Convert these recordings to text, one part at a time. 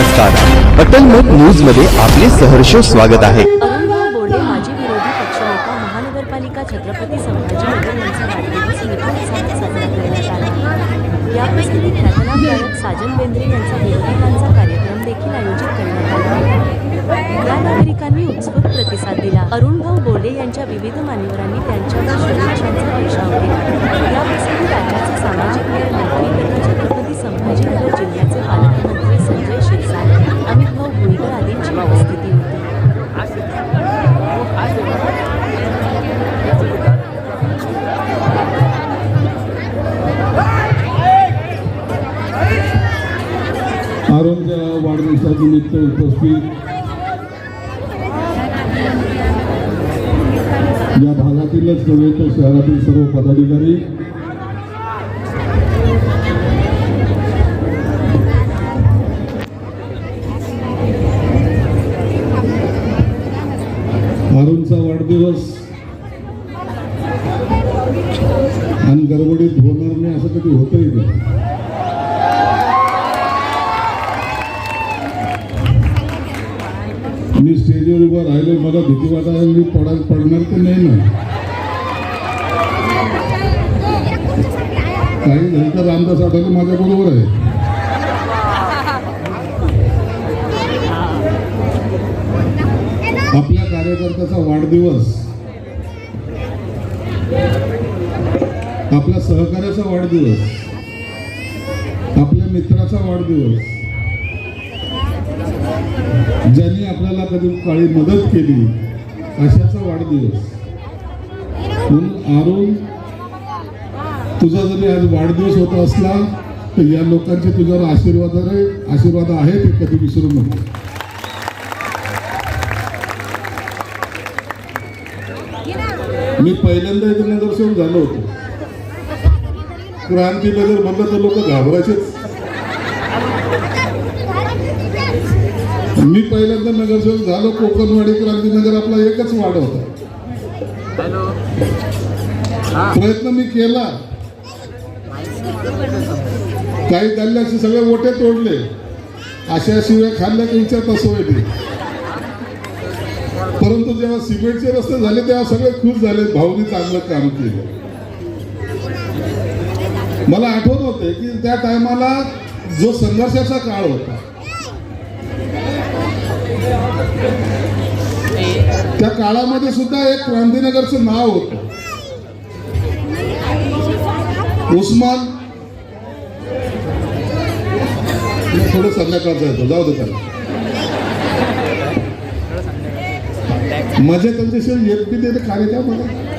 नमस्कार. अटलमत न्यूजमध्ये आपले सहर्ष स्वागत आहे. अरुणभाऊ बोर्डे माजी विरोधी पक्षनेता महानगरपालिका छत्रपती संभाजीनगर यांचा वाढदिवस मोठ्या उत्साहात साजरा करण्यात आला या याप्रसंगी ख्यातनाम गायक साजन बेंद्रे यांचा विरोधकांचा कार्यक्रम देखील आयोजित करण्यात आला या नागरिकांनी उत्स्फूर्त प्रतिसाद दिला. अरुणभाऊ बोर्डे यांच्या विविध मान्यवरांनी Unito, Tosquí, मी स्टेजवर उभं राहिलो मला भीती वाटायला मी पडा पडणार पण नाही ना? काही झालं तर रामदास आठवले माझ्या बरोबर आहे. आपल्या कार्यकर्त्याचा वाढदिवस. आपल्या सहकार्याचा वाढदिवस. आपल्या मित्राचा वाढदिवस. ज्यांनी आपल्याला कधी काळी मदत केली अशाचा वाढदिवस. म्हणून आरुण तुझा जरी आज वाढदिवस होत असला तर या लोकांचे तुझ्यावर आशीर्वाद आशीर्वाद आहे ते कधी विसरू नको. मी पहिल्यांदा इथे नगरसेवक झालो होतो. क्रांतीनगर म्हणलं तर लोक घाबरायचेच. मी पहिल्यांदा नगरसेवक झालो कोकणवाडी क्रांतीनगर आपला एकच वाड होता. प्रयत्न मी केला. काही गल्ल्याचे सगळे मोठे तोडले. अशा शिवाय खाल्ल्या की विचार तसं होईल परंतु जेव्हा सिमेंटचे रस्ते झाले तेव्हा सगळे खुश झाले. भाऊनी चांगलं काम केलं. मला आठवत होते की त्या टायमाला जो संघर्षाचा काळ होता त्या काळामध्ये सुद्धा एक क्रांतीनगरचं नाव होतं. उस्मान. थोडं संध्याकाळचं येतो जाऊ दे त्याला. मजा त्यांच्याशी येत बी ते खाली द्या मला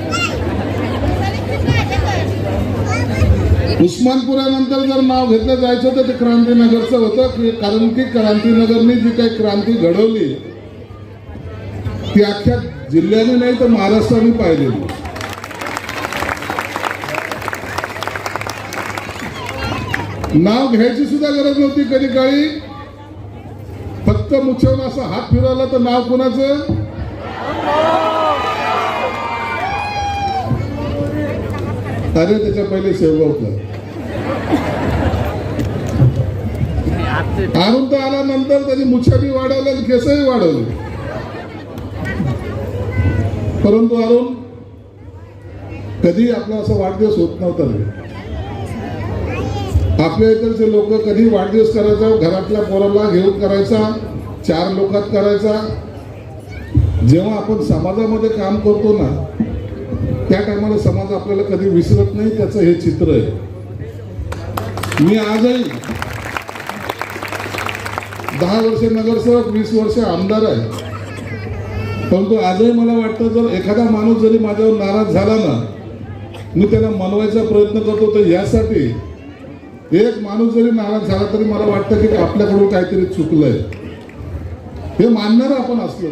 उस्मानपुरानंतर जर नाव घेतलं जायचं तर ते क्रांतीनगरचं होतं. कारण की क्रांतीनगरने जी काही क्रांती घडवली ती अख्ख्या जिल्ह्याने नाही तर महाराष्ट्राने पाहिलेली. नाव घ्यायची सुद्धा गरज नव्हती कधी काळी. फक्त मुछवून असा हात फिरवला तर नाव कोणाचं? अरे त्याच्या पहिले शेवगावचं आणून तर आल्यानंतर त्याची मुछाबी वाढवली केसही वाढवले. परंतु अरुण कधी आपला असा वाढदिवस होत नव्हता. आपल्या इकडचे लोक कधी वाढदिवस करायचा घरातल्या पोराला घेऊन करायचा चार लोकात करायचा. जेव्हा आपण समाजामध्ये काम करतो ना त्या टायमाला समाज आपल्याला कधी विसरत नाही त्याचं हे चित्र आहे. मी आजही दहा वर्ष नगरसेवक वीस वर्ष आमदार आहे. परंतु आजही मला वाटतं जर एखादा माणूस जरी माझ्यावर नाराज झाला ना मी त्याला मनवायचा प्रयत्न करतो तर यासाठी एक माणूस जरी नाराज झाला तरी मला वाटतं की आपल्याकडून काहीतरी चुकलंय. हे मानणार आपण असलो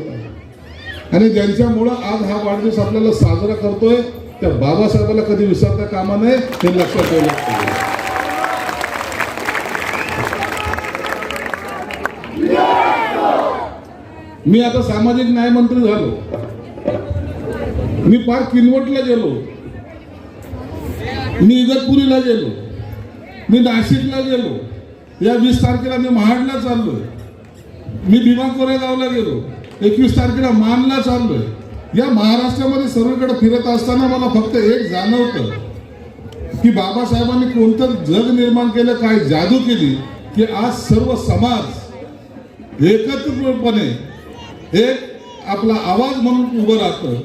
आणि ज्यांच्यामुळं आज हा वाढदिवस आपल्याला साजरा करतोय त्या बाबासाहेबाला कधी विसरता कामा नये हे लक्षात ठेवलं मी आता सामाजिक न्याय मंत्री झालो. मी फार किनवटला गेलो. मी इगतपुरीला गेलो. मी नाशिकला गेलो. या वीस तारखेला मी महाडला चाललोय. मी भीमा कोरेगावला गेलो. एकवीस तारखेला मानला चाललोय. या महाराष्ट्रामध्ये सर्वीकडे फिरत असताना मला फक्त एक जाणवतं की बाबासाहेबांनी कोणतं जग निर्माण केलं काय जादू केली की आज सर्व समाज एकत्रितपणे एक आपला आवाज म्हणून उभं राहतं.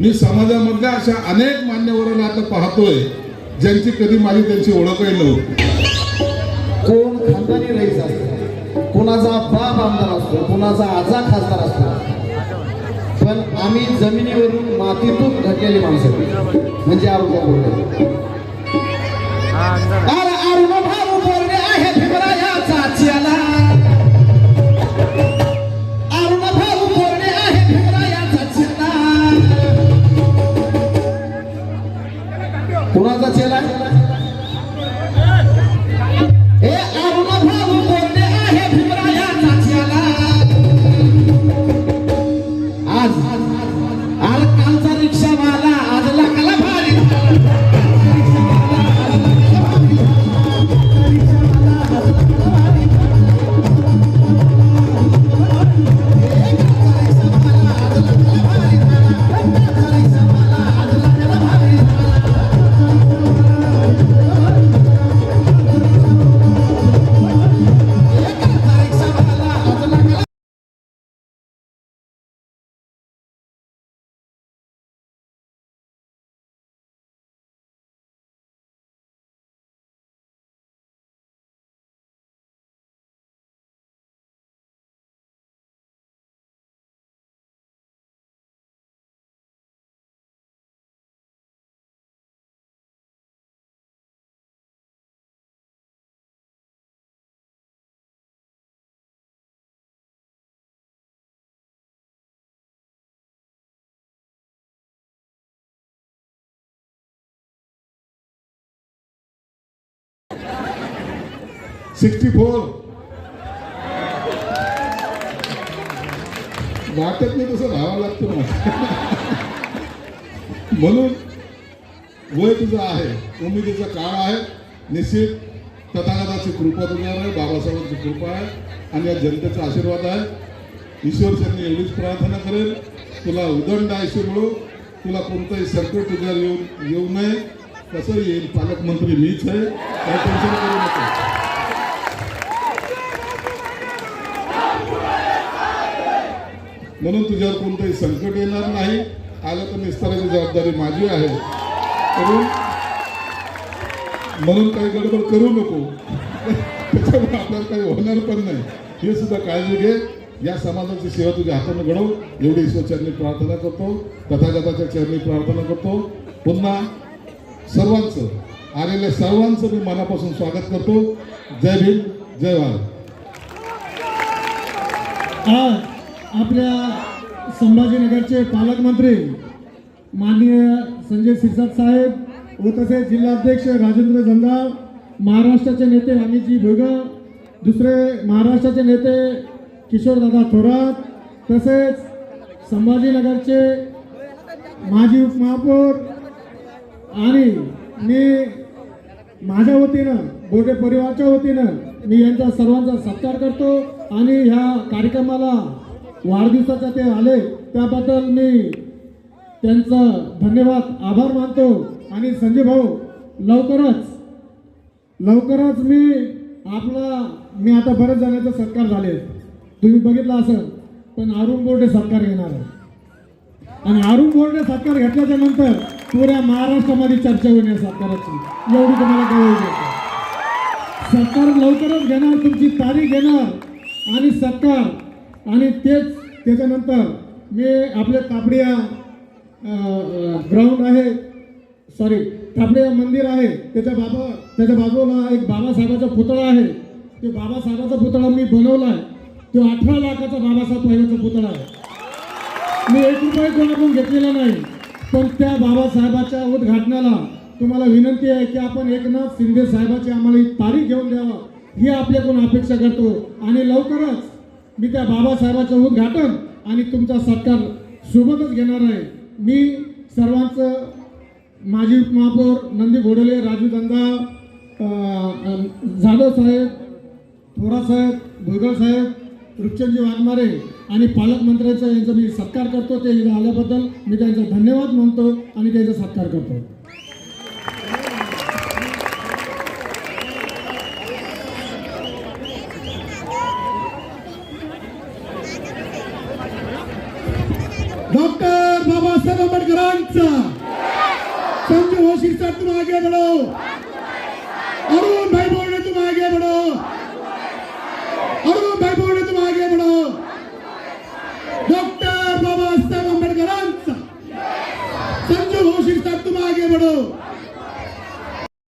मी समाजामधल्या अशा अनेक मान्यवरांना आता पाहतोय ज्यांची कधी माझी त्यांची ओळखही नव्हती. कोण खानदानी रईस असतो? कोणाचा बाप आमदार असतो? कोणाचा आजा खासदार असतो? पण आम्ही जमिनीवरून मातीतून घडलेली माणसं म्हणजे आरोग्य बोलले अरे अरुण भाऊ बोलणे आहे भीमरायाचा चेला सिक्स्टी फोर. वाटत नाही तसं राहावं लागतं ना म्हणून वय तुझं आहे उमेदीचा काळ आहे. निश्चित तथागताची कृपा तुझ्यावर आहे बाबासाहेबांची कृपा आहे आणि या जनतेचा आशीर्वाद आहे. ईश्वरच्यांनी एवढीच प्रार्थना करेल. तुला उदंड आयुष्य मिळो. तुला कोणतंही संकट तुझ्यावर येऊन येऊ नये. कसं येईल पालकमंत्री मीच आहे. काय टेन्शन करू नका. म्हणून तुझ्यावर कोणतंही संकट येणार नाही. आलं तर निस्ताराची जबाबदारी माझी आहे. म्हणून म्हणून काही गडबड करू नको. त्याच्यामुळे आपल्याला काही होणार पण नाही. हे सुद्धा काळजी घे. या समाजाची सेवा तुझ्या हाताने घडव. एवढी ईश्वरचरणी प्रार्थना करतो. तथागताच्या चरणी प्रार्थना करतो. पुन्हा सर्वांचं आलेल्या सर्वांचं मी मनापासून स्वागत करतो. जय भीम जय भारत. आपल्या संभाजीनगरचे पालकमंत्री माननीय संजय सिरसाट साहेब व तसेच जिल्हाध्यक्ष राजेंद्र जंजाळ महाराष्ट्राचे नेते वाणीजी भोग दुसरे महाराष्ट्राचे नेते किशोरदादा थोरात तसेच संभाजीनगरचे माजी उपमहापौर आणि मी माझ्या वतीनं बोटे परिवाराच्या वतीनं मी यांचा सर्वांचा सत्कार करतो आणि ह्या कार्यक्रमाला वाढदिवसाच्या ते आले त्याबद्दल मी त्यांचा धन्यवाद आभार मानतो. आणि संजय भाऊ लवकरच लवकरच मी आपला मी आता बरेच जणांचा सत्कार झाले. तुम्ही बघितलं असेल पण अरुण बोर्डे सत्कार घेणार आहे. आणि अरुण बोर्डे सत्कार घेतल्याच्या नंतर पुऱ्या महाराष्ट्रामध्ये चर्चा होईल या सत्काराची. एवढी तुम्हाला गवळी सत्कार लवकरच घेणार तुमची तारीख घेणार. आणि सत्कार आणि तेच त्याच्यानंतर मी आपले तापडिया ग्राउंड आहे सॉरी तापडिया मंदिर आहे त्याच्या बाबा त्याच्या बाजूला एक बाबासाहेबाचा पुतळा आहे. ते बाबासाहेबाचा पुतळा मी बनवला आहे तो अठरा लाखाचा बाबासाहेब पहिल्याचा पुतळा आहे. मी एक रुपये कोणाकडून घेतलेला नाही पण त्या बाबासाहेबाच्या उद्घाटनाला तुम्हाला विनंती आहे की आपण एकनाथ शिंदे साहेबाची आम्हाला ही तारीख घेऊन द्यावा. ही आपल्याकडून अपेक्षा करतो. आणि लवकरच मी त्या बाबासाहेबाचं उद्घाटन आणि तुमचा सत्कार सोबतच घेणार आहे. मी सर्वांचं माजी उपमहापौर नंदी घोडले राजू दंदा जाधव साहेब थोरा साहेब भुजबळ साहेब रुपचंदजी वाघमारे आणि पालकमंत्र्यांचा यांचा मी सत्कार करतो. ते इथं आल्याबद्दल मी त्यांचा धन्यवाद मानतो आणि त्यांचा सत्कार करतो डॉक्टर बाबासाहेब आंबेडकरांचा संजू होशी सर तुम आगे बढ़ो अरुण भाई बोल रहे तुम आगे बढ़ो अरुण भाई बोल रहे तुम आगे बढ़ो डॉक्टर बाबा बाबासाहेब आंबेडकरांचा. संजू होशी सर तुम आगे बढ़ो